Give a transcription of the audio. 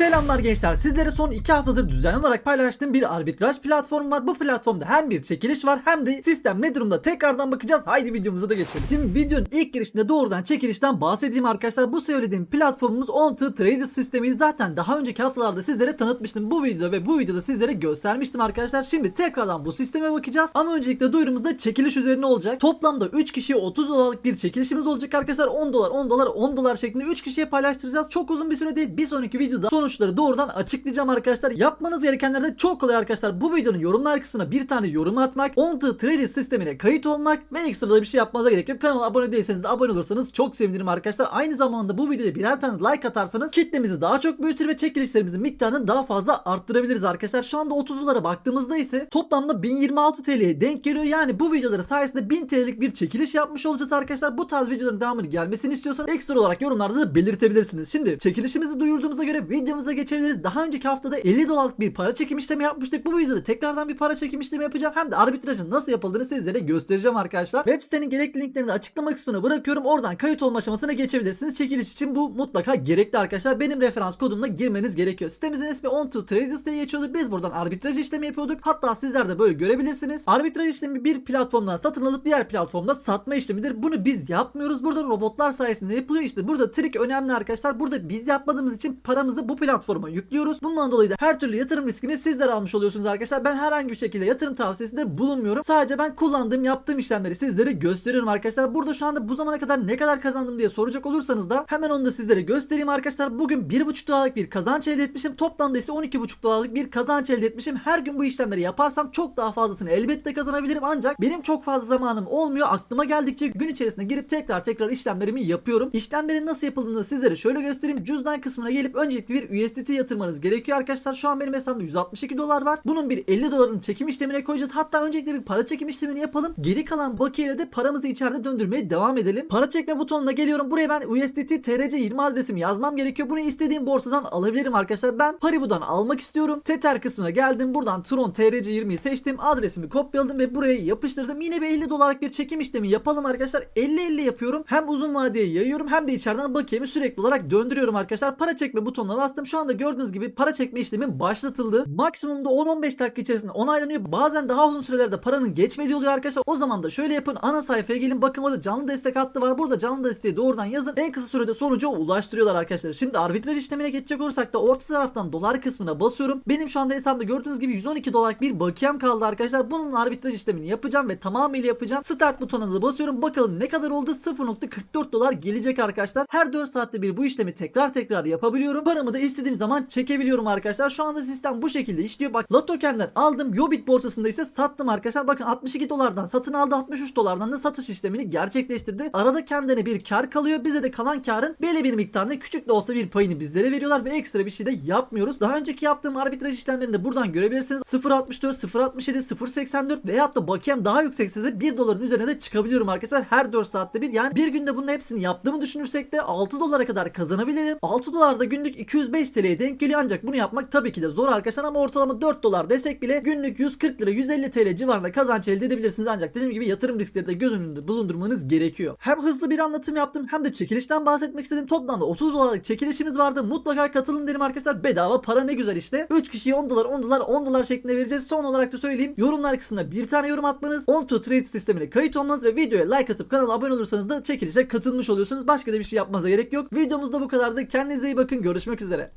Selamlar gençler. Sizlere son 2 haftadır düzenli olarak paylaştığım bir arbitraj platformu var. Bu platformda hem bir çekiliş var hem de sistem ne durumda tekrardan bakacağız. Haydi videomuza da geçelim. Şimdi videonun ilk girişinde doğrudan çekilişten bahsedeyim arkadaşlar. Bu söylediğim platformumuz On to Traders sistemi zaten daha önceki haftalarda sizlere tanıtmıştım. Bu videoda ve bu videoda sizlere göstermiştim arkadaşlar. Şimdi tekrardan bu sisteme bakacağız. Ama öncelikle duyurumuzda çekiliş üzerine olacak. Toplamda 3 kişiye 30 dolarlık bir çekilişimiz olacak arkadaşlar. 10 dolar 10 dolar 10 dolar şeklinde 3 kişiye paylaştıracağız. Çok uzun bir süre değil. Bir sonraki videoda sonuçları doğrudan açıklayacağım arkadaşlar. Yapmanız gerekenler de çok kolay arkadaşlar. Bu videonun yorumlar kısmına bir tane yorum atmak, On to Traders sistemine kayıt olmak ve ekstra da bir şey yapmanıza gerek yok. Kanala abone değilseniz de abone olursanız çok sevinirim arkadaşlar. Aynı zamanda bu videoya birer tane like atarsanız kitlemizi daha çok büyütür ve çekilişlerimizin miktarını daha fazla arttırabiliriz arkadaşlar. Şu anda 30 dolara baktığımızda ise toplamda 1026 TL'ye denk geliyor. Yani bu videoları sayesinde 1000 TL'lik bir çekiliş yapmış olacağız arkadaşlar. Bu tarz videoların devamını gelmesini istiyorsanız ekstra olarak yorumlarda da belirtebilirsiniz. Şimdi çekilişimizi duyurduğumuza göre videomuza geçebiliriz. Daha önceki haftada 50 dolarlık bir para çekim işlemi yapmıştık. Bu videoda tekrardan bir para çekim işlemi yapacağım. Hem de arbitrajın nasıl yapıldığını sizlere göstereceğim arkadaşlar. Web sitenin gerekli linklerini açıklama kısmına bırakıyorum. Oradan kayıt olma aşamasına geçebilirsiniz. Çekiliş için bu mutlaka gerekli arkadaşlar. Benim referans kodumla girmeniz gerekiyor. Sitemizin ismi On to Traders diye geçiyordu. Biz buradan arbitraj işlemi yapıyorduk. Hatta sizler de böyle görebilirsiniz. Arbitraj işlemi bir platformdan satın alıp diğer platformda satma işlemidir. Bunu biz yapmıyoruz. Burada robotlar sayesinde yapılıyor. İşte burada trik önemli arkadaşlar. Burada biz yapmadığımız için paramızı bu platforma yüklüyoruz. Bundan dolayı da her türlü yatırım riskini sizler almış oluyorsunuz arkadaşlar. Ben herhangi bir şekilde yatırım tavsiyesinde bulunmuyorum. Sadece ben kullandığım, yaptığım işlemleri sizlere gösteriyorum arkadaşlar. Burada şu anda bu zamana kadar ne kadar kazandım diye soracak olursanız da hemen onu da sizlere göstereyim arkadaşlar. Bugün 1,5 dolarlık bir kazanç elde etmişim. Toplamda ise 12,5 dolarlık bir kazanç elde etmişim. Her gün bu işlemleri yaparsam çok daha fazlasını elbette kazanabilirim. Ancak benim çok fazla zamanım olmuyor. Aklıma geldikçe gün içerisinde girip tekrar tekrar işlemlerimi yapıyorum. İşlemlerin nasıl yapıldığını sizlere şöyle göstereyim. Cüzdan kısmına gelip öncelikle bir USDT yatırmanız gerekiyor arkadaşlar. Şu an benim hesabımda 162 dolar var. Bunun bir 50 doların çekim işlemine koyacağız. Hatta öncelikle bir para çekim işlemini yapalım. Geri kalan bakiyeyle de paramızı içeride döndürmeye devam edelim. Para çekme butonuna geliyorum. Buraya ben USDT TRC20 adresimi yazmam gerekiyor. Bunu istediğim borsadan alabilirim arkadaşlar. Ben Paribu'dan almak istiyorum. Tether kısmına geldim. Buradan Tron TRC20'yi seçtim. Adresimi kopyaladım ve buraya yapıştırdım. Yine bir 50 dolarlık bir çekim işlemi yapalım arkadaşlar. 50-50 yapıyorum. Hem uzun vadeye yayıyorum hem de içeriden bakiyemi sürekli olarak döndürüyorum arkadaşlar. Para çekme butonuna bastım. Şu anda gördüğünüz gibi para çekme işlemim başlatıldı. Maksimumda 10-15 dakika içerisinde onaylanıyor. Bazen daha uzun sürelerde paranın geçmediği oluyor arkadaşlar. O zaman da şöyle yapın. Ana sayfaya gelin. Bakın orada canlı destek hattı var. Burada canlı desteği doğrudan yazın. En kısa sürede sonuca ulaştırıyorlar arkadaşlar. Şimdi arbitraj işlemine geçecek olursak da orta taraftan dolar kısmına basıyorum. Benim şu anda hesabımda gördüğünüz gibi 112 dolarlık bir bakiyem kaldı arkadaşlar. Bunun arbitraj işlemini yapacağım ve tamamıyla yapacağım. Start butonuna da basıyorum. Bakalım ne kadar oldu? 0.44 dolar gelecek arkadaşlar. Her 4 saatte bir bu işlemi tekrar tekrar yapabiliyorum. Paramı da istediğim zaman çekebiliyorum arkadaşlar. Şu anda sistem bu şekilde işliyor. Bak Lottoken'den aldım. Yobit borsasında ise sattım arkadaşlar. Bakın 62 dolardan satın aldı. 63 dolardan da satış işlemini gerçekleştirdi. Arada kendine bir kar kalıyor. Bize de kalan karın belli bir miktarını küçük de olsa bir payını bizlere veriyorlar ve ekstra bir şey de yapmıyoruz. Daha önceki yaptığım arbitraj işlemlerini de buradan görebilirsiniz. 0.64, 0.67, 0.84 veyahut da bakiyem daha yüksekse de 1 doların üzerine de çıkabiliyorum arkadaşlar. Her 4 saatte bir. Yani bir günde bunun hepsini yaptığımı düşünürsek de 6 dolara kadar kazanabilirim. 6 dolar da günlük 205 TL'ye denk geliyor ancak bunu yapmak tabii ki de zor arkadaşlar ama ortalama 4 dolar desek bile günlük 140 lira 150 TL civarında kazanç elde edebilirsiniz ancak dediğim gibi yatırım riskleri de göz önünde bulundurmanız gerekiyor. Hem hızlı bir anlatım yaptım hem de çekilişten bahsetmek istedim. Toplamda 30 dolarlık çekilişimiz vardı. Mutlaka katılın derim arkadaşlar. Bedava para ne güzel işte. 3 kişiye 10 dolar 10 dolar 10 dolar şeklinde vereceğiz. Son olarak da söyleyeyim. Yorumlar kısmına bir tane yorum atmanız, On to Trade sistemine kayıt olmanız ve videoya like atıp kanala abone olursanız da çekilişe katılmış oluyorsunuz. Başka da bir şey yapmanıza gerek yok. Videomuz da bu kadardı. Kendinize iyi bakın. Görüşmek üzere.